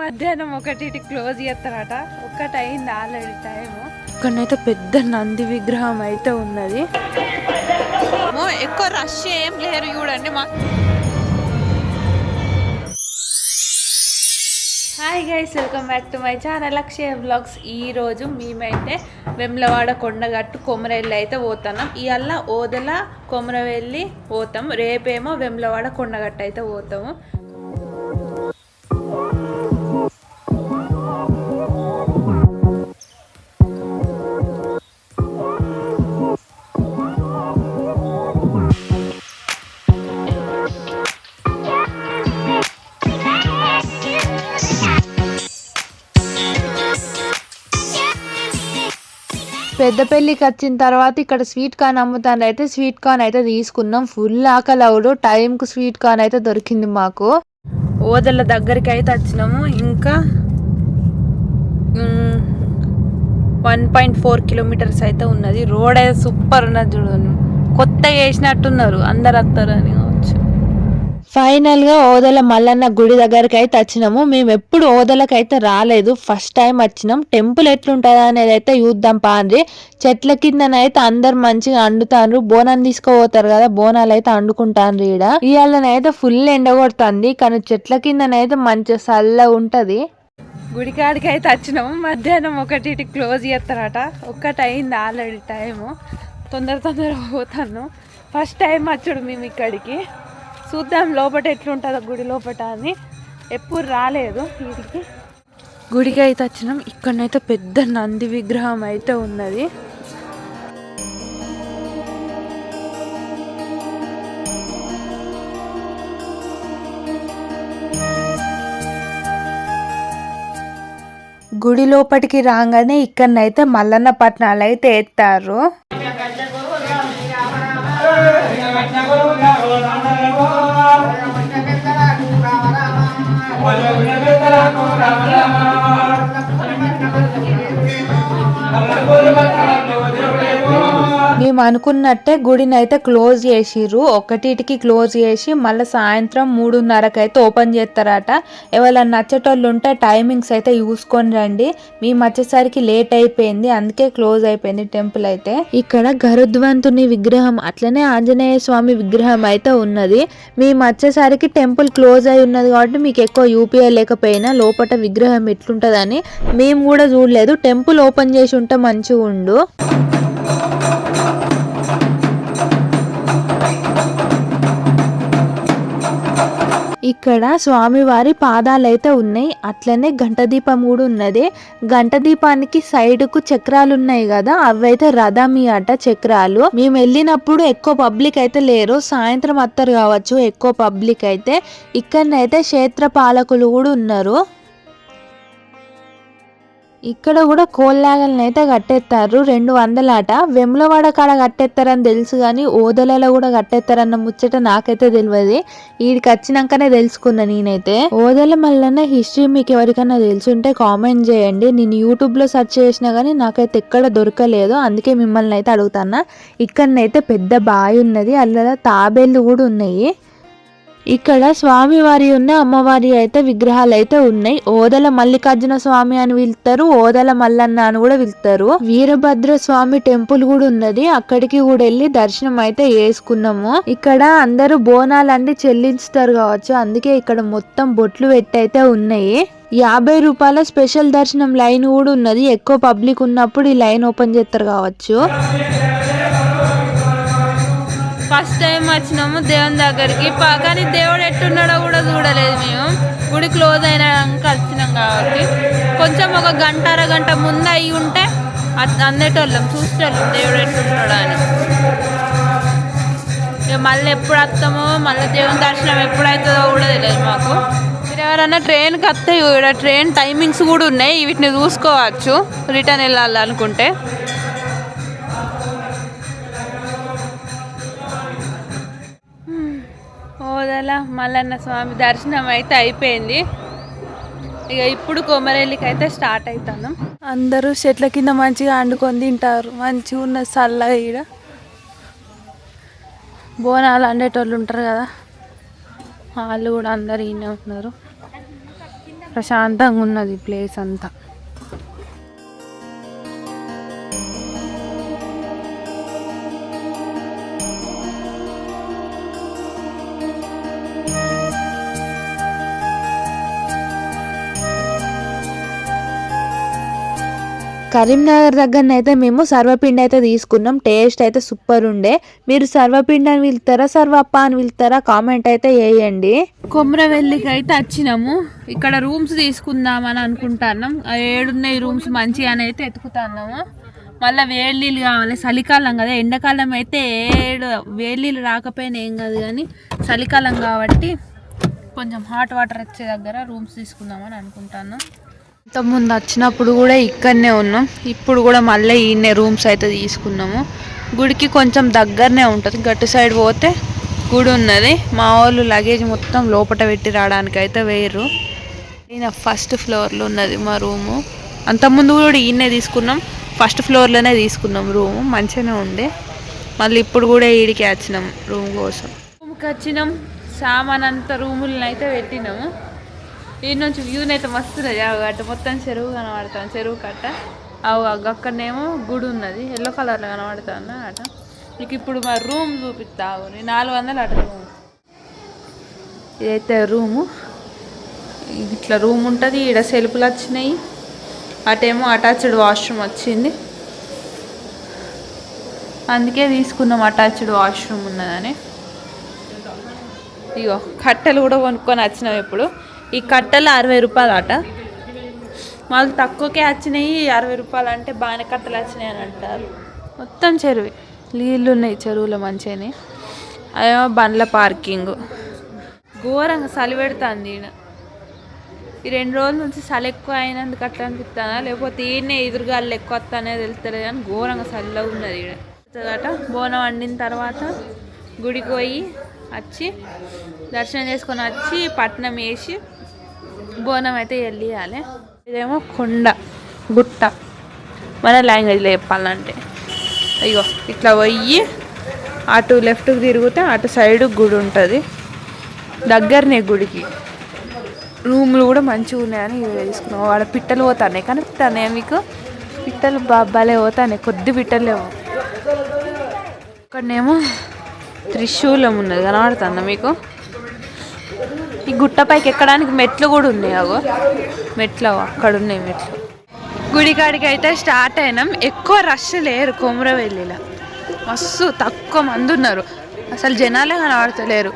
మధ్యాహ్నం ఒకటి క్లోజ్ చేస్తారట. ఒక్కటి అయింది ఆల్రెడీ టైం ఇక్కడనైతే పెద్ద నంది విగ్రహం అయితే ఉన్నది. ఎక్కువ రష్ ఏం లేరు చూడండి మా hi guys welcome back to my channel Akshaya blogs ఈ రోజు మేమైతే వెమ్లవాడ కొండగట్టు కొమరవెల్లి అయితే పోతున్నాం. ఇవాళ ఓదల కొమరవెల్లి పోతాం. రేపేమో వెమ్లవాడ కొండగట్టు అయితే పోతాము. పెద్దపల్లికి వచ్చిన తర్వాత ఇక్కడ స్వీట్ కార్న్ అమ్ముతాను అయితే స్వీట్ కార్న్ అయితే తీసుకున్నాం. ఫుల్ ఆకలి అవుడు టైంకు స్వీట్ కార్న్ అయితే దొరికింది మాకు. ఓదల దగ్గరికి అయితే వచ్చినాము. ఇంకా వన్ పాయింట్ ఫోర్ కిలోమీటర్స్ అయితే ఉన్నది. రోడ్ అయితే సూపర్ ఉన్నది చూడండి కొత్తగా వేసినట్టున్నారు అందరు వస్తారని ఫైనల్గా ఓదల మల్లన్న గుడి దగ్గరికి అయితే వచ్చినాము. మేము ఎప్పుడు ఓదలకైతే అయితే రాలేదు. ఫస్ట్ టైం వచ్చినాం. టెంపుల్ ఎట్లుంటది అనేది అయితే చూద్దాం పాండ్రి. చెట్ల కిందనైతే అందరు మంచిగా అండుతారు బోనం తీసుకుపోతారు కదా బోనాలు అయితే అండుకుంటాను ఈడ. ఇవాళనైతే ఫుల్ ఎండ కొడుతుంది. కానీ చెట్ల కిందనైతే మంచిగా చల్ల ఉంటుంది. గుడికాడికి అయితే వచ్చినాము. మధ్యాహ్నం ఒకటి క్లోజ్ చేస్తారట. ఒక్కటి అయింది ఆల్రెడీ టైము. తొందర తొందర పోతాను. ఫస్ట్ టైం వచ్చాడు మేము ఇక్కడికి. చూద్దాం లోపల ఎట్లుంటుందో గుడి లోపల అని. ఎప్పుడు రాలేదు వీడికి. గుడికి అయితే వచ్చినాం. ఇక్కడనైతే పెద్ద నంది విగ్రహం అయితే ఉన్నది. గుడి లోపలికి రాగానే ఇక్కడనైతే మల్లన్న పట్నాలు అయితే ఎత్తారు. రామ రామ మేము అనుకున్నట్టే గుడిని అయితే క్లోజ్ చేసిర్రు. ఒకటిటికి క్లోజ్ చేసి మళ్ళీ సాయంత్రం మూడున్నరకు అయితే ఓపెన్ చేస్తారట. ఎవరైనా నచ్చేటోళ్ళు ఉంటే టైమింగ్స్ అయితే చూసుకొని రండి. మేము వచ్చేసరికి లేట్ అయిపోయింది. అందుకే క్లోజ్ అయిపోయింది టెంపుల్ అయితే. ఇక్కడ గరుద్వంతుని విగ్రహం అట్లనే ఆంజనేయ స్వామి విగ్రహం అయితే ఉన్నది. మేము వచ్చేసరికి టెంపుల్ క్లోజ్ అయి ఉన్నది కాబట్టి మీకు ఎక్కువ యూపీఐ లేకపోయినా లోపల విగ్రహం ఎట్లుంటుందని మేము కూడా చూడలేదు. టెంపుల్ ఓపెన్ చేసి ఉంటే మంచిగా ఉండు ఇక్కడ స్వామివారి పాదాలైతే ఉన్నాయి. అట్లనే గంట దీపం కూడా ఉన్నది. గంట దీపానికి సైడ్కు చక్రాలు ఉన్నాయి కదా అవైతే రథమి అట చక్రాలు. మేము వెళ్ళినప్పుడు ఎక్కువ పబ్లిక్ అయితే లేరు. సాయంత్రం అత్తరు కావచ్చు ఎక్కువ పబ్లిక్ అయితే. ఇక్కడనైతే క్షేత్ర పాలకులు కూడా ఉన్నారు. ఇక్కడ కూడా కోల్లాగల్ని అయితే కట్టేస్తారు రెండు వందలాట. వెములవాడ కాడ కట్టేస్తారని తెలుసు కానీ ఓదలలో కూడా కట్టేస్తారన్న ముచ్చట నాకైతే తెలియదు వీడికి వచ్చినాకనే తెలుసుకున్నా నేనైతే. ఓదల మల్లన్న హిస్టరీ మీకు ఎవరికైనా తెలుసుంటే కామెంట్ చేయండి. నేను యూట్యూబ్లో సెర్చ్ చేసినా కానీ నాకైతే ఎక్కడ దొరకలేదు. అందుకే మిమ్మల్ని అయితే అడుగుతానా ఇక్కడనైతే పెద్ద బావి ఉన్నది. అల్ల తాబేళ్ళు కూడా ఉన్నాయి. ఇక్కడ స్వామివారి ఉన్న అమ్మవారి అయితే విగ్రహాలు అయితే ఉన్నాయి. ఓదల మల్లికార్జున స్వామి అని పిలుస్తారు. ఓదల మల్లన్న అని కూడా పిలుస్తారు. వీరభద్ర స్వామి టెంపుల్ కూడా ఉన్నది. అక్కడికి కూడా వెళ్ళి దర్శనం అయితే చేసుకున్నాము. ఇక్కడ అందరూ బోనాలన్నీ చెల్లించుతారు కావచ్చు. అందుకే ఇక్కడ మొత్తం బొట్లు పెట్టయితే ఉన్నాయి. యాభై రూపాయల స్పెషల్ దర్శనం లైన్ కూడా ఉన్నది. ఎక్కువ పబ్లిక్ ఉన్నప్పుడు ఈ లైన్ ఓపెన్ చేస్తారు కావచ్చు. ఫస్ట్ టైం వచ్చినాము దేవుని దగ్గరికి. ప- కానీ దేవుడు ఎట్టున్నాడో కూడా చూడలేదు మేము. గుడి క్లోజ్ అయినాక వచ్చినాం కాబట్టి. కొంచెం ఒక గంట అరగంట ముందు అయి ఉంటే అందేటోళ్ళం చూసేటోళ్ళం దేవుడు ఎట్టున్నాడో అని. ఇక మళ్ళీ ఎప్పుడు వస్తామో మళ్ళీ దేవుని దర్శనం ఎప్పుడైతుందో కూడా తెలియదు మాకు. మీరు ఎవరైనా ట్రైన్కి వస్తే ఇక్కడ ట్రైన్ టైమింగ్స్ కూడా ఉన్నాయి. వీటిని చూసుకోవచ్చు. రిటర్న్ వెళ్ళాలనుకుంటే. ఓదల మల్లన్న స్వామి దర్శనం అయితే అయిపోయింది. ఇక ఇప్పుడు కొమరేళ్ళకి అయితే స్టార్ట్ అవుతాను అందరూ చెట్ల కింద మంచిగా వండుకొని తింటారు. మంచిగా ఉన్న చల్లగా ఈడ. బోనాలు వండేటోళ్ళు ఉంటారు కదా. వాళ్ళు కూడా అందరు ఈయన ఉన్నారు. ప్రశాంతంగా ఉన్నది ప్లేస్ అంతా. కరీంనగర్ దగ్గర అయితే మేము సర్వపిండి అయితే తీసుకున్నాం. టేస్ట్ అయితే సూపర్ ఉండే. మీరు సర్వపిండి అని పిలుతారా సర్వప్ప అని పిలుతారా కామెంట్ అయితే వేయండి కొమ్రవెల్లికి అయితే వచ్చినాము. ఇక్కడ రూమ్స్ తీసుకుందామని అనుకుంటున్నాం. ఆ ఏడున్నాయి రూమ్స్ మంచి అని అయితే ఎత్తుకుతున్నాము మళ్ళీ వేడి నీళ్ళు కావాలి. చలికాలం కదా. ఎండాకాలం అయితే ఏడు వేడి నీళ్ళు రాకపోయినా ఏం కాదు కానీ చలికాలం కాబట్టి కొంచెం హాట్ వాటర్ వచ్చే దగ్గర రూమ్స్ తీసుకుందామని అనుకుంటున్నాం. ఇంతకుముందు వచ్చినప్పుడు కూడా ఇక్కడనే ఉన్నాం. ఇప్పుడు కూడా మళ్ళీ ఈయనే రూమ్స్ అయితే తీసుకున్నాము. గుడికి కొంచెం దగ్గరనే ఉంటుంది. గట్టు సైడ్ పోతే గుడి ఉన్నది. మా వాళ్ళు లగేజ్ మొత్తం లోపల పెట్టి రావడానికి అయితే వేయరు. ఈయన ఫస్ట్ ఫ్లోర్లో ఉన్నది మా రూము. అంతకుముందు కూడా ఈయనే తీసుకున్నాం. ఫస్ట్ ఫ్లోర్లోనే తీసుకున్నాం రూము. మంచిగానే ఉండే. మళ్ళీ ఇప్పుడు కూడా ఈడికి వచ్చినాం రూమ్ కోసం. రూమ్కి వచ్చినాం. సామాన్ అంతా రూములను అయితే పెట్టినాము. ఈ నుంచి వ్యూని అయితే మస్తు అటు మొత్తం చెరువు కనబడుతుంది. చెరువు కట్ట. అవు అక్కడనేమో గుడి ఉన్నది. ఎల్లో కలర్లో కనబడుతుంది అట. మీకు ఇప్పుడు మా రూమ్ చూపిస్తావు నీ నాలుగు వందలు అట రూమ్ ఇదైతే రూము ఇట్లా రూమ్ ఉంటుంది. ఈడ సెల్ఫ్లు వచ్చినాయి. అటేమో అటాచ్డ్ వాష్రూమ్ వచ్చింది. అందుకే తీసుకున్నాం అటాచ్డ్ వాష్రూమ్ ఉన్నదని. ఇగో కట్టెలు కూడా కొనుక్కొని వచ్చినాం ఇప్పుడు. ఈ కట్టెలు అరవై రూపాయలు అట వాళ్ళు తక్కువకే వచ్చినాయి అరవై రూపాయలు అంటే బాగానే కట్టలు వచ్చినాయి అని అంటారు. మొత్తం చెరువు. నీళ్ళు ఉన్నాయి చెరువులో మంచిగానే. అదేమో బండ్ల పార్కింగ్. ఘోరంగా చలి పెడుతుంది ఈయన ఈ రెండు రోజుల నుంచి చలి ఎక్కువ అయినందుకు అట్లా అనిపిస్తుందా? లేకపోతే ఈయనే ఎదురుగాళ్ళు ఎక్కువ వస్తానే తెలుస్తుంది కానీ ఘోరంగా చల్లగా ఉన్నది ఈడ. బోనం వండిన తర్వాత గుడికి పోయి వచ్చి దర్శనం చేసుకొని వచ్చి పట్నం వేసి బోనం అయితే వెళ్ళియాలి. ఇదేమో కొండ గుట్ట. మన లాంగ్వేజ్లో చెప్పాలంటే. అయ్యో ఇట్లా పోయి అటు లెఫ్ట్కి తిరిగితే అటు సైడ్ గుడి ఉంటుంది. దగ్గరనే గుడికి. రూమ్లు కూడా మంచిగా ఉన్నాయని తెలుసుకున్నాం తీసుకున్నాం. వాడ పిట్టలు కానీ పిట్టనేం మీకు? పిట్టలు బాబాలే పోతానే కొద్ది పిట్టలేవు ఇక్కడనేమో త్రిశూలం ఉన్నది. కనబడుతుందా మీకు? ఈ గుట్టపైకి ఎక్కడానికి మెట్లు కూడా ఉన్నాయి అగో. మెట్లు అక్కడ ఉన్నాయి మెట్లు. గుడికాడికి అయితే స్టార్ట్ అయినాం. ఎక్కువ రష్ లేరు కొమరవెల్లిలో మస్తు తక్కువ మంది ఉన్నారు. అసలు జనాలే కనబడతలేరు.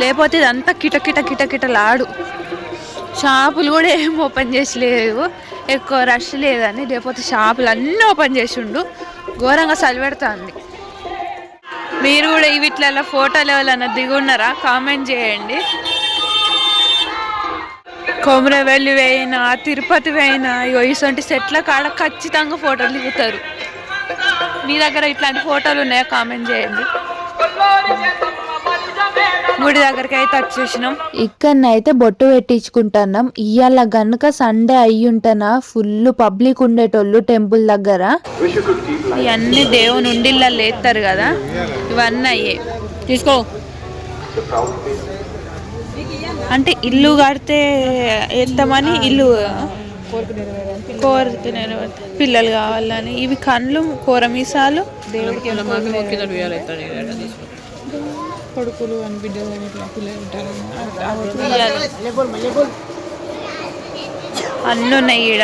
లేకపోతే ఇదంతా కిటకిట కిటకిటలాడు షాపులు కూడా ఏం ఓపెన్ చేసి లేవు. ఎక్కువ రష్ లేదని లేకపోతే షాపులు అన్నీ ఓపెన్ చేసి ఉండు. ఘోరంగా సలిపెడుతుంది మీరు కూడా ఈ వీటిలలో ఫోటోలు ఎవరైనా దిగున్నారా? కామెంట్ చేయండి. కొమరవెల్లి వేయినా తిరుపతి వేయినా ఇగో ఇటువంటి సెట్ల కాడ ఖచ్చితంగా ఫోటోలు దిగుతారు. మీ దగ్గర ఇట్లాంటి ఫోటోలు ఉన్నాయా? కామెంట్ చేయండి. గుడి దగ్గరికి అయితే వచ్చేసినాం. ఇక్కడనైతే బొట్టు పెట్టించుకుంటున్నాం. ఇవాళ గనుక సండే అయ్యి ఉంటనా ఫుల్ పబ్లిక్ ఉండేటోళ్ళు టెంపుల్ దగ్గర. ఇవన్నీ దేవుని ఉండిళ్ళల్లో లేస్తారు కదా? ఇవన్నీ అయ్యే. తీసుకో. అంటే ఇల్లు కడితే వేస్తామని ఇల్లు కోరిక నెరవేరుతుంది. పిల్లలు కావాలని ఇవి కళ్ళు కూర మీసాలు. దేవుడికి కొడుకులు అని బిడ్డలు. అన్నీ ఉన్నాయి ఈడ.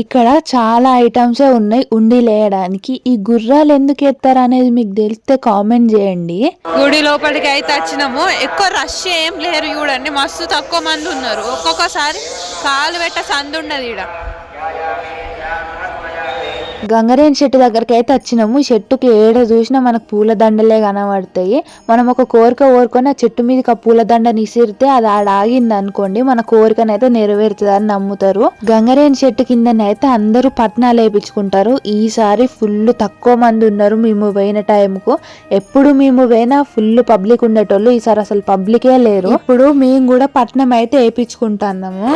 ఇక్కడ చాలా ఐటమ్స్ ఉన్నాయి ఉండి లేయడానికి. ఈ గుర్రాలు ఎందుకు ఎత్తారు అనేది మీకు తెలిస్తే కామెంట్ చేయండి. గుడి లోపలికి అయితే వచ్చినాము. ఎక్కువ రష్ ఏం లేరు చూడండి. మస్తు తక్కువ మంది ఉన్నారు. ఒక్కొక్కసారి కాలు పెట్ట సందు ఉండదు ఈడ. గంగరేణి చెట్టు దగ్గరికి అయితే వచ్చినాము. ఈ చెట్టుకి ఏడ చూసినా మనకు పూల దండలే కనబడతాయి. మనం ఒక కోరిక కోరుకొని ఆ చెట్టు మీదకి ఆ పూల ఇసిరితే అది ఆడ ఆగింది అనుకోండి మన కోరికనైతే నెరవేరుతుందని నమ్ముతారు. గంగరేణి చెట్టు కిందనైతే అందరూ పట్నాలు వేయించుకుంటారు ఈసారి ఫుల్ తక్కువ మంది ఉన్నారు మేము పోయిన టైంకు. ఎప్పుడు మేము పోయినా ఫుల్ పబ్లిక్ ఉండేటోళ్ళు ఈసారి అసలు పబ్లికే లేరు. ఇప్పుడు మేము కూడా పట్నం అయితే వేయించుకుంటున్నాము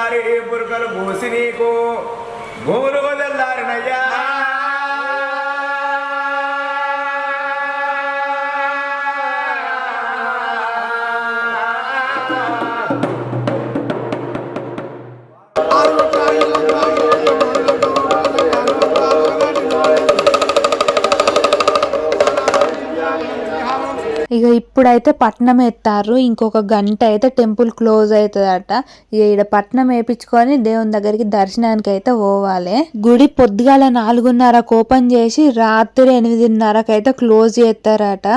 తెల్లారి బురకలు పోసి నీకు. భూములు తెల్లారినయ్యా ఇక ఇప్పుడైతే పట్నం ఎత్తారు ఇంకొక గంట అయితే టెంపుల్ క్లోజ్ అవుతుందట ఇక ఇక్కడ పట్నం వేపించుకొని దేవుని దగ్గరికి దర్శనానికి అయితే పోవాలి. గుడి పొద్దుగాల నాలుగున్నరకు ఓపెన్ చేసి రాత్రి ఎనిమిదిన్నరకు అయితే క్లోజ్ చేస్తారట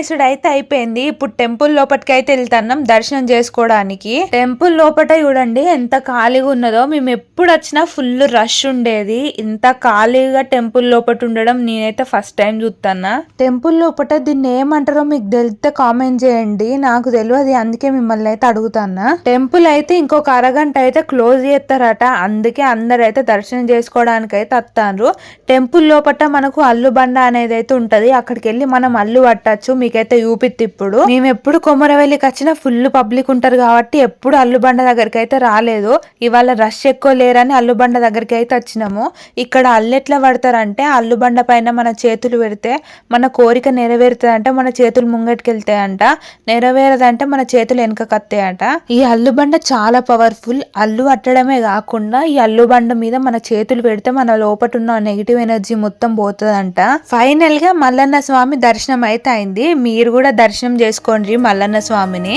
పట్నమేసుడు అయితే అయిపోయింది. ఇప్పుడు టెంపుల్ లోపలికి అయితే వెళ్తున్నాం దర్శనం చేసుకోవడానికి. టెంపుల్ లోపట చూడండి ఎంత ఖాళీగా ఉన్నదో. మేము ఎప్పుడు వచ్చినా ఫుల్ రష్ ఉండేది. ఇంత ఖాళీగా టెంపుల్ లోపట ఉండడం నేనైతే ఫస్ట్ టైం చూస్తున్నా టెంపుల్ లోపట దీన్ని ఏమంటారో మీకు తెలిస్తే కామెంట్ చేయండి. నాకు తెలియదు అందుకే మిమ్మల్ని అయితే అడుగుతానా టెంపుల్ అయితే ఇంకొక అరగంట అయితే క్లోజ్ చేస్తారట. అందుకే అందరు అయితే దర్శనం చేసుకోవడానికి అయితే వస్తారు. టెంపుల్ లోపట మనకు అల్లు బండ అనేది అయితే ఉంటది. అక్కడికి వెళ్ళి మనం అల్లు పట్టచ్చు. మీకు మీకైతే యూపిత్ ఇప్పుడు. మేము ఎప్పుడు కొమరవెల్లికి వచ్చినా ఫుల్ పబ్లిక్ ఉంటారు కాబట్టి ఎప్పుడు అల్లుబండ దగ్గరికి అయితే రాలేదు. ఇవాళ రష్ ఎక్కువ లేరని అల్లుబండ దగ్గరికి అయితే వచ్చినాము. ఇక్కడ అల్లు ఎట్లా పడతారంటే అల్లుబండ పైన మన చేతులు పెడితే మన కోరిక నెరవేరుతుందంటే మన చేతులు ముంగటికెళ్తాయంట. నెరవేరదంటే మన చేతులు వెనకకత్తాయంట ఈ అల్లుబండ చాలా పవర్ఫుల్ అల్లు అట్టడమే కాకుండా ఈ అల్లుబండ మీద మన చేతులు పెడితే మన లోపట ఉన్న నెగిటివ్ ఎనర్జీ మొత్తం పోతుందంట. ఫైనల్గా మల్లన్న స్వామి దర్శనం అయితే అయింది. మీరు కూడా దర్శనం చేసుకోండి మల్లన్న స్వామిని.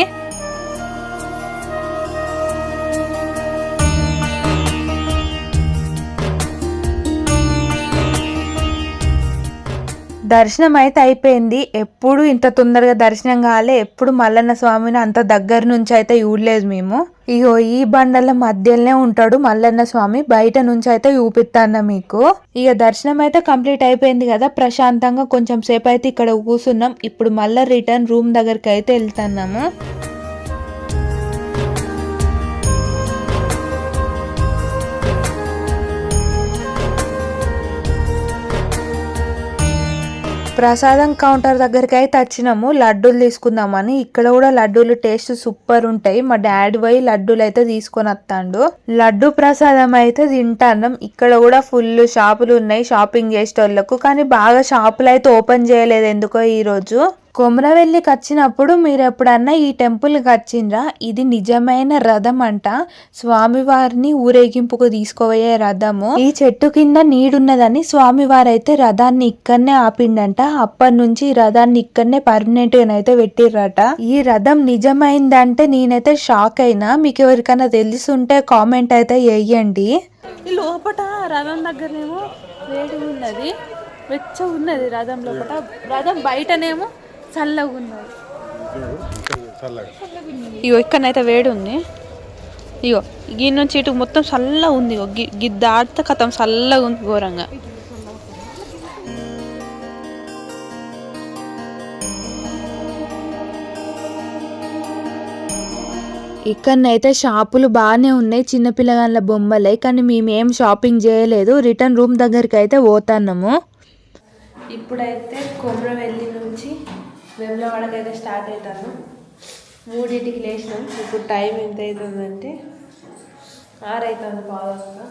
దర్శనం అయితే అయిపోయింది. ఎప్పుడు ఇంత తొందరగా దర్శనం కాలే. ఎప్పుడు మల్లన్న స్వామిని అంత దగ్గర నుంచి అయితే చూడలేదు మేము. ఇగో ఈ బండల మధ్యలోనే ఉంటాడు మల్లన్న స్వామి. బయట నుంచి అయితే చూపిస్తాను మీకు. ఇక దర్శనం అయితే కంప్లీట్ అయిపోయింది కదా. ప్రశాంతంగా కొంచెం సేపు అయితే ఇక్కడ కూర్చున్నాం. ఇప్పుడు మళ్ళీ రిటర్న్ రూమ్ దగ్గరికి అయితే వెళ్తున్నాము. ప్రసాదం కౌంటర్ దగ్గరికి అయితే వచ్చినాము లడ్డూలు తీసుకుందామని. ఇక్కడ కూడా లడ్డూలు టేస్ట్ సూపర్ ఉంటాయి. మా డాడీ పోయి లడ్డూలు అయితే తీసుకొని వస్తాడు. లడ్డు ప్రసాదం అయితే తింటాన్నాం. ఇక్కడ కూడా ఫుల్ షాపులు ఉన్నాయి. షాపింగ్ చేసేటోళ్ళకు. కానీ బాగా షాపులు అయితే ఓపెన్ చేయలేదు ఎందుకో ఈ రోజు. కొమరవెల్లికి వచ్చినప్పుడు మీరు ఎప్పుడన్నా ఈ టెంపుల్కి వచ్చిండ్రా ఇది నిజమైన రథం అంట స్వామివారిని ఊరేగింపుకు తీసుకుపోయే రథము. ఈ చెట్టు కింద నీడున్నదని స్వామివారు అయితే రథాన్ని ఇక్కడనే ఆపిండంట. అప్పటి నుంచి ఈ రథాన్ని ఇక్కడనే పర్మనెంట్గా అయితే పెట్టిర్రట. ఈ రథం నిజమైందంటే నేనైతే షాక్ అయినా. మీకు ఎవరికైనా తెలుసుంటే కామెంట్ అయితే వేయండి లోపట రథం దగ్గరనేమో వేడి ఉన్నది. వెచ్చ ఉన్నది రథం లోపల రథం బయటనేమో చల్లగా ఉన్నది. ఇగో ఇక్కడనైతే వేడి ఉంది. ఇగో ఈ నుంచి ఇటు మొత్తం చల్లగా ఉంది ఇగో. గి- గి దాటితే కథం చల్లగా ఉంది ఘోరంగా. ఇక్కడనైతే షాపులు బాగానే ఉన్నాయి చిన్న పిల్లగాళ్ళ బొమ్మలే కానీ మేమేం షాపింగ్ చేయలేదు. రిటర్న్ రూమ్ దగ్గరికి అయితే పోతున్నాము. ఇప్పుడైతే కొమరవెల్లి నుంచి వెమ్లవాడకి అయితే స్టార్ట్ అవుతాను మూడింటికి లేచినాం. ఇప్పుడు టైం ఎంత అవుతుందంటే ఆరు అవుతుంది పావుగా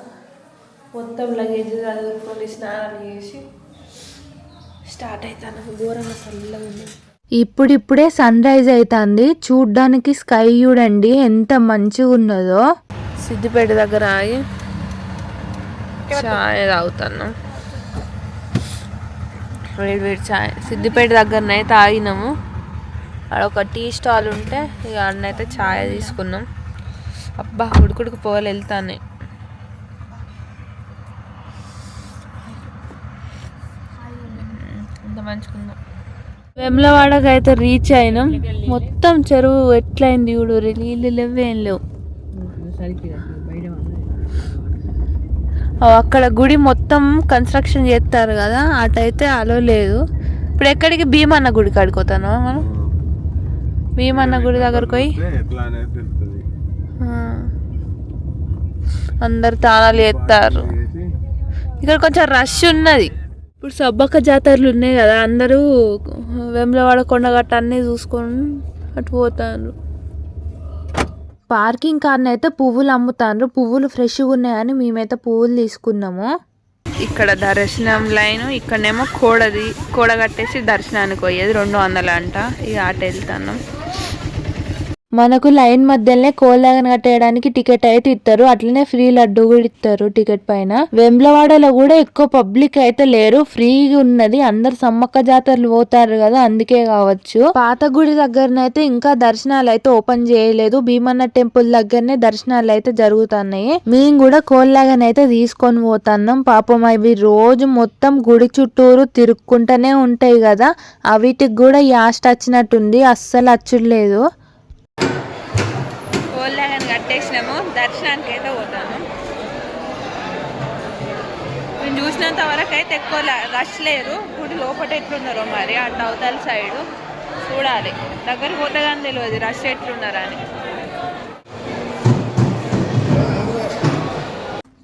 మొత్తం లగేజ్ చదువుకొని స్నానం చేసి స్టార్ట్ అవుతాను. ఘోరంగా చల్లగా ఉంది. ఇప్పుడిప్పుడే సన్ రైజ్ అవుతుంది. చూడ్డానికి స్కై చూడండి ఎంత మంచిగా ఉన్నదో. సిద్దిపేట దగ్గర ఆగి చాయ్ తాగుతాను. వేడి వేడి చాయ్. సిద్దిపేట దగ్గరనైతే ఆగినాము ఆడ ఒక టీ స్టాల్ ఉంటే ఇక ఆడనైతే చాయ్ తీసుకున్నాం. అబ్బా ఉడుకుడుకు పోవాలి వెళ్తానే. ఎంత మంచిగుందో. వెమ్లవాడకి అయితే రీచ్ అయినాం. మొత్తం చెరువు ఎట్లయింది చూడు నీళ్ళు లేవు ఏం లేవు. అక్కడ గుడి మొత్తం కన్స్ట్రక్షన్ చేస్తారు కదా అటైతే అలో లేదు. ఇప్పుడు ఎక్కడికి? భీమన్న గుడి కాడిపోతాను మనం. భీమన్న గుడి దగ్గరకు పోయి. అందరు తాళాలు చేస్తారు ఇక్కడ కొంచెం రష్ ఉన్నది. ఇప్పుడు సబ్బక్క జాతరలు ఉన్నాయి కదా అందరూ వెమ్లవాడ కొండగట్ట అన్నీ చూసుకొని అటు పోతారు. పార్కింగ్ కార్ అయితే పువ్వులు అమ్ముతాండ్రు పువ్వులు ఫ్రెష్గా ఉన్నాయని మేమైతే పువ్వులు తీసుకున్నాము. ఇక్కడ దర్శనం లైన్ ఇక్కడనేమో కోడది కోడ కట్టేసి దర్శనానికి పోయేది రెండు వందలు అంట ఇక అటు వెళ్తాను. మనకు లైన్ మధ్యలోనే కోళ్ళగన కట్టేయడానికి టికెట్ అయితే ఇస్తారు. అట్లనే ఫ్రీ లడ్డు కూడా ఇస్తారు టికెట్ పైన. వెమ్లవాడలో కూడా ఎక్కువ పబ్లిక్ అయితే లేరు. ఫ్రీగా ఉన్నది. అందరు సమ్మక్క జాతరలు పోతారు కదా అందుకే కావచ్చు. పాత గుడి దగ్గరనైతే ఇంకా దర్శనాలు అయితే ఓపెన్ చేయలేదు. భీమన్న టెంపుల్ దగ్గరనే దర్శనాలు అయితే జరుగుతున్నాయి. మేము కూడా కోళ్ళగనైతే తీసుకొని పోతున్నాం. పాపం అవి రోజు మొత్తం గుడి చుట్టూరు తిరుక్కుంటూనే ఉంటాయి కదా. అవిటికి కూడా యాస్ట్ వచ్చినట్టుంది. అస్సలు అచ్చుడు లేదు. వచ్చినాము దర్శనానికి అయితే పోతాను మేము చూసినంత వరకు అయితే ఎక్కువ రష్ లేరు గుడి లోపల ఎట్లున్నారో మరి అటు అవతల సైడు చూడాలి. దగ్గరికి పోతే కానీ తెలియదు రష్ ఎట్లున్నారని.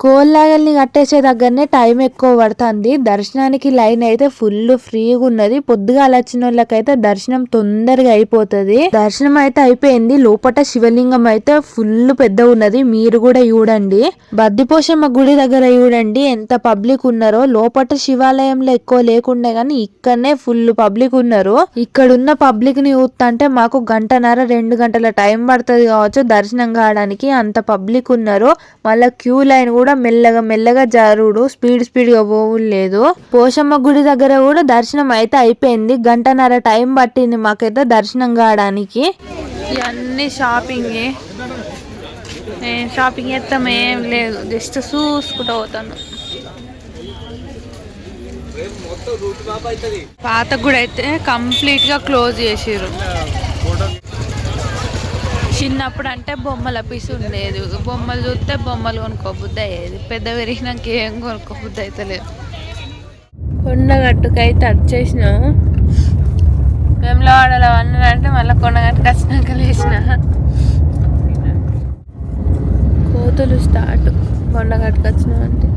కోళ్ళగల్ని కట్టేసే దగ్గరనే టైం ఎక్కువ పడుతుంది. దర్శనానికి లైన్ అయితే ఫుల్ ఫ్రీగా ఉన్నది. పొద్దుగాల వచ్చిన వాళ్ళకైతే దర్శనం తొందరగా అయిపోతుంది. దర్శనం అయితే అయిపోయింది. లోపట శివలింగం అయితే ఫుల్ పెద్ద ఉన్నది. మీరు కూడా చూడండి. బద్దిపోషమ్మ గుడి దగ్గర చూడండి. ఎంత పబ్లిక్ ఉన్నారో. లోపట శివాలయంలో ఎక్కువ లేకుండే గానీ ఇక్కడనే ఫుల్ పబ్లిక్ ఉన్నారు. ఇక్కడ ఉన్న పబ్లిక్ని చూస్తుంటే మాకు గంటన్నర రెండు గంటల టైం పడుతుంది కావచ్చు దర్శనం కావడానికి. అంత పబ్లిక్ ఉన్నారు. మళ్ళా క్యూ లైన్ కూడా మెల్లగా మెల్లగా జారుడు. స్పీడ్ స్పీడ్గా లేదు పోషమ్మ గుడి దగ్గర కూడా దర్శనం అయితే అయిపోయింది. గంటన్నర టైం పట్టింది మాకైతే దర్శనం కావడానికి. ఇవన్నీ షాపింగ్. షాపింగ్ చేస్తాం ఏం లేదు. జస్ట్ చూసుకుంటూ పోతాను. పాత గుడి అయితే కంప్లీట్గా క్లోజ్ చేసిర్రు. చిన్నప్పుడు అంటే బొమ్మల పీసు ఉండేది. బొమ్మలు చూస్తే బొమ్మలు కొనుక్కోబుద్ది అయ్యేది. పెద్ద పెరిగినాక ఏం కొనుక్కోబుద్ది అయితే లేదు. కొండగట్టుకైతే వచ్చేసినాము వేములవాడలో అన్నీ అంటే మళ్ళీ కొండగట్టుకు వచ్చినాక లేచిన. కోతులు స్టార్ట్ కొండగట్టుకు వచ్చినామంటే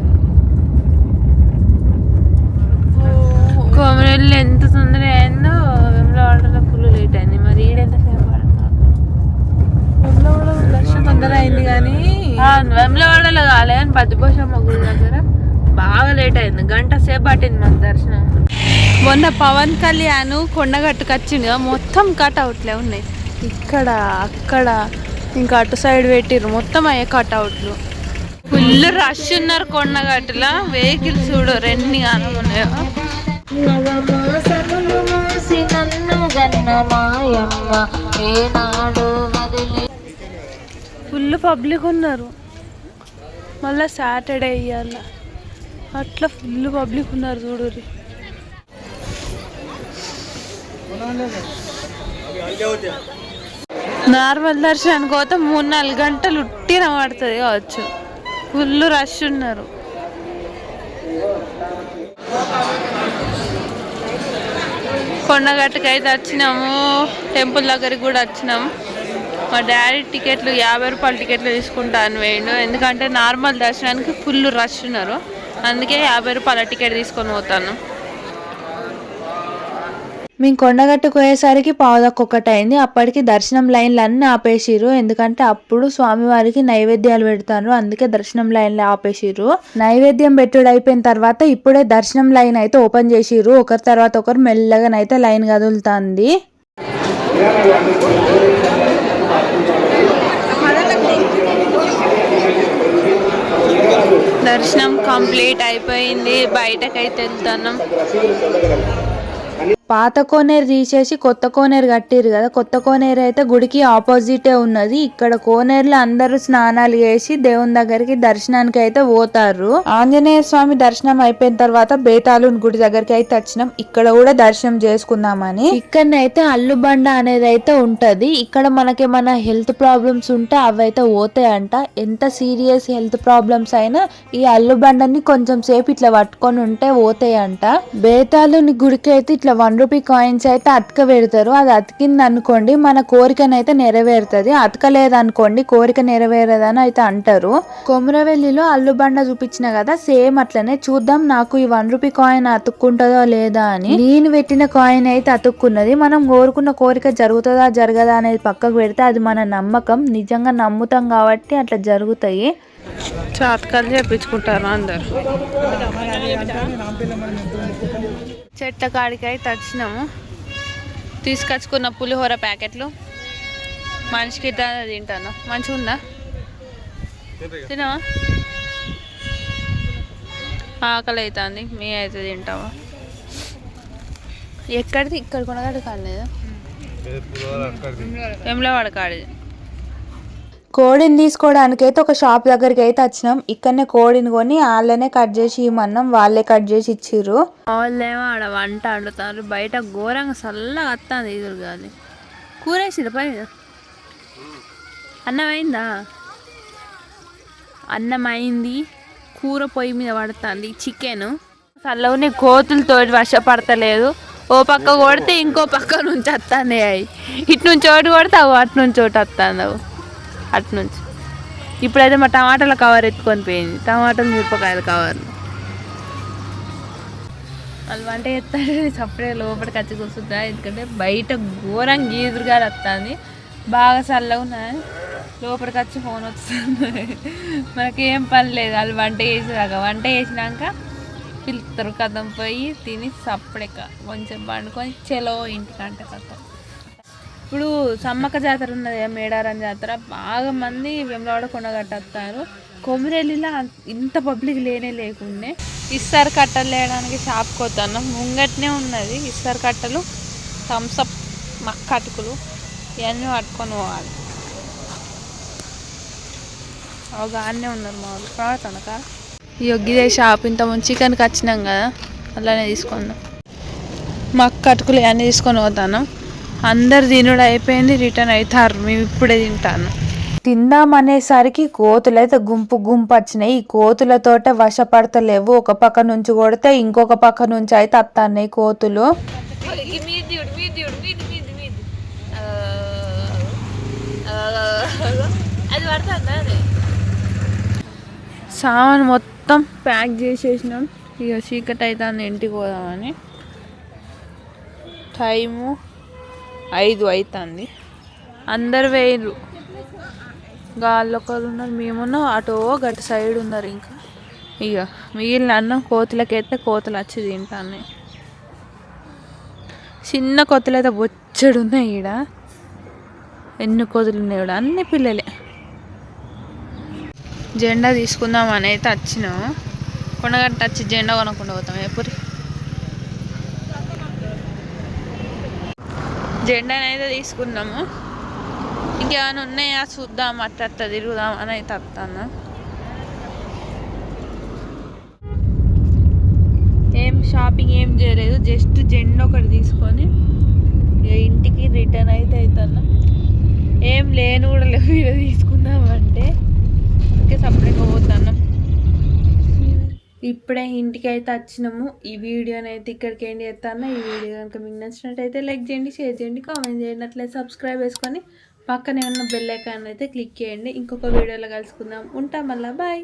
కోమరెల్లి ఎంత తొందర అయిందో వేములవాడలో ఫుల్ లేట్ అయింది. మరి ఈడెంత దర్శనం తొందర అయింది కానీ వేములవాడలో కాలే అని పద్దిపోషమ్మ గుడి దగ్గర బాగా లేట్ అయింది. గంట సేపు పట్టింది మాకు దర్శనం. మొన్న పవన్ కళ్యాణ్ కొండగట్టుకు వచ్చింది మొత్తం కట్అవుట్లే ఉన్నాయి. ఇక్కడ అక్కడ ఇంకా అటు సైడ్ పెట్టిర్రు. మొత్తం అయ్యే కట్అవుట్లు ఫుల్ రష్ ఉన్నారు కొండగట్టులో. వెహికల్స్ చూడు రెండు కానీ ఉన్నాయో. ఫుల్ పబ్లిక్ ఉన్నారు. మళ్ళీ సాటర్డే ఇవ్వాల అట్లా ఫుల్ పబ్లిక్ ఉన్నారు చూడు నార్మల్ దర్శనానికి పోతే మూడు నాలుగు గంటలు ఉట్టిన పడుతుంది కావచ్చు. ఫుల్ రష్ ఉన్నారు. కొండగట్టుకు అయితే వచ్చినాము. టెంపుల్ దగ్గరికి కూడా వచ్చినాము. మా డాడీ టికెట్లు యాభై రూపాయల టికెట్లు తీసుకుంటా అని వేయండు. ఎందుకంటే నార్మల్ దర్శనానికి ఫుల్ రష్ ఉన్నారు. అందుకే యాభై రూపాయల టికెట్ తీసుకొని పోతాను. మేము కొండగట్టుకు పోయేసరికి పావుదక్కొక్కటి అయింది అప్పటికి దర్శనం లైన్లు అన్నీ ఆపేసిరు ఎందుకంటే అప్పుడు స్వామివారికి నైవేద్యాలు పెడతారు. అందుకే దర్శనం లైన్లు ఆపేసిరు నైవేద్యం పెట్టుడు అయిపోయిన తర్వాత ఇప్పుడే దర్శనం లైన్ అయితే ఓపెన్ చేసిరు ఒకరి తర్వాత ఒకరు మెల్లగానైతే లైన్ కదులుతుంది. దర్శనం కంప్లీట్ అయిపోయింది. బయటకైతే వెళ్తున్నాం. పాత కోనేరు తీసేసి కొత్త కోనేరు కట్టిరు కదా. కొత్త కోనేరు అయితే గుడికి ఆపోజిటే ఉన్నది. ఇక్కడ కోనేరులో అందరూ స్నానాలు చేసి దేవుని దగ్గరికి దర్శనానికి అయితే పోతారు. ఆంజనేయ స్వామి దర్శనం అయిపోయిన తర్వాత బేతాళుని గుడి దగ్గరికి అయితే వచ్చినాం. ఇక్కడ కూడా దర్శనం చేసుకుందామని. ఇక్కడనైతే అల్లుబండ అనేది అయితే ఉంటది. ఇక్కడ మనకేమైనా హెల్త్ ప్రాబ్లమ్స్ ఉంటే అవైతే పోతాయంట. ఎంత సీరియస్ హెల్త్ ప్రాబ్లమ్స్ అయినా ఈ అల్లుబండని కొంచెం సేపు ఇట్లా పట్టుకొని ఉంటే పోతాయంట. బేతాళుని గుడికి అయితే ఇట్లా వన్ రూపీ కాయిన్స్ అయితే అతక పెడతారు అది అతికింది అనుకోండి మన కోరికనైతే నెరవేరుతుంది. అతకలేదు అనుకోండి కోరిక నెరవేరదని అయితే అంటారు. కొమరవెల్లిలో అల్లుబండ చూపించిన కదా సేమ్ అట్లనే చూద్దాం నాకు ఈ వన్ రూపీ కాయిన్ అతుక్కుంటుందో లేదా అని. నేను పెట్టిన కాయిన్ అయితే అతుక్కున్నది. మనం కోరుకున్న కోరిక జరుగుతుందా జరగదా అనేది పక్కకు పెడితే అది మన నమ్మకం. నిజంగా నమ్ముతాం కాబట్టి అట్లా జరుగుతాయి. చాతకాలు చేపించుకుంటారు అందరు. చెట్ల కాడికి అయితే వచ్చినాము తీసుకొచ్చుకున్న పులిహోర ప్యాకెట్లు. మనిషికి తింటాను. మంచిగా ఉందా? తినవా ఆకలి అవుతుంది మీ అయితే తింటావా? ఎక్కడిది? ఇక్కడ కొనగడు కాలేదు వెమ్లవాడ కాడిది. కోడిని తీసుకోవడానికి అయితే ఒక షాప్ దగ్గరికి అయితే వచ్చినాం. ఇక్కడనే కోడిని కొని వాళ్ళనే కట్ చేసి ఇవ్వమన్నాం వాళ్ళే కట్ చేసి ఇచ్చిర్రు. వాళ్ళేమో ఆడ వంట వండుతారు. బయట ఘోరంగా చల్లగా వస్తుంది ఎదురు కానీ కూర వేసిరు పైన? అన్నం అయిందా అన్నం అయింది కూర పొయ్యి మీద పడుతుంది చికెన్. చల్లవుని కోతులతో వర్షపడతలేదు ఓ పక్క కొడితే ఇంకో పక్క నుంచి వస్తాయి అవి ఇటు నుంచి ఒకటి కొడితే అవి అటు నుంచి ఒకటి వస్తాను అటు నుంచి ఇప్పుడైతే మా టమాటాల కవర్ ఎత్తుకొని పోయింది. టమాటాలు మిరపకాయల కవర్. వాళ్ళు వంట చేస్తారు సపరే లోపలికి వచ్చి కూర్చుంటా. ఎందుకంటే బయట ఘోరంగా గీదురుగా వస్తుంది. బాగా చల్లగా ఉన్నది. లోపలికి వచ్చి ఫోన్ వస్తుంది. మనకేం పని లేదు. వాళ్ళు వంట చేసేదాకా వంట చేసినాక పిలుస్తారు కథం పోయి తిని సప్పుడెక్క కొంచెం పండుకొని చెలో ఇంటికంటే కథం ఇప్పుడు సమ్మక్క జాతర ఉన్నది మేడారం జాతర. బాగా మంది వెంబడ కొనగట్టేస్తారు కొమిరెల్లిలో అంత- ఇంత పబ్లిక్ లేనే లేకుండే. ఇస్తారు కట్టలు లేయడానికి షాప్కి పోతాను ముంగట్నే ఉన్నది ఇస్తారు కట్టలు. థమ్సప్ మక్క అటుకులు. ఇవన్నీ పట్టుకొని పోవాలి. అవగానే ఉన్నారు మా వాళ్ళు. కావతాను కా షాప్. ఇంత ముందు చికెన్కి వచ్చినాం కదా. అలానే తీసుకున్నాం. మక్క అటుకులు ఇవన్నీ తీసుకొని పోతాను అందరు తినుడు అయిపోయింది రిటర్న్ అవుతారు మేము ఇప్పుడే తింటాను. తిందాం అనేసరికి కోతులైతే గుంపు గుంపు వచ్చినాయి ఈ కోతులతోట వశపడతలేవు. ఒక పక్క నుంచి కొడితే ఇంకొక పక్క నుంచి అయితే అత్తన్నాయి కోతులు. సామాన్ మొత్తం ప్యాక్ చేసేసినాం. ఇక చీకటి అవుతుంది ఇంటికి పోదామని. టైము ఐదు అవుతుంది అందరు వేయరు గాల్లో ఒకరు ఉన్నారు మేమున్నాం. అటో గటు సైడ్ ఉన్నారు ఇంకా. ఇక మిగిలిన అన్నం కోతులకైతే కోతులు వచ్చి తింటాను చిన్న కోతులు అయితే బొచ్చడు ఉన్నాయి ఈడ. ఎన్ని కోతులు ఉన్నాయి కూడా అన్ని పిల్లలే. జెండా తీసుకుందాం అని అయితే వచ్చినాం. కొనగంట వచ్చి జెండా కొనకుండా పోతాం. ఎప్పుడు జెండాని అయితే తీసుకున్నాము. ఇంకేమైనా ఉన్నాయా? చూద్దాం అట్ట అట్ట తిరుగుదాం అని అయితే అత్తాను ఏం షాపింగ్ ఏం చేయలేదు జస్ట్ జెండా ఒకటి తీసుకొని ఇక ఇంటికి రిటర్న్ అయితే అవుతాను ఏం లేను కూడా లేవు తీసుకుందాం అంటే. ఓకే సపరేట్గా పోతాను ఇప్పుడే ఇంటికి అయితే వచ్చినాము. ఈ వీడియోని అయితే ఇక్కడికి ఏంటి చేస్తాను. ఈ వీడియో కనుక మీకు నచ్చినట్టయితే లైక్ చేయండి షేర్ చేయండి కామెంట్ చేయండి. అట్లయితే సబ్స్క్రైబ్ చేసుకొని పక్కనే ఉన్న బెల్ ఐకాన్ అయితే క్లిక్ చేయండి. ఇంకొక వీడియోలో కలుసుకుందాం. ఉంటాం మళ్ళీ. బాయ్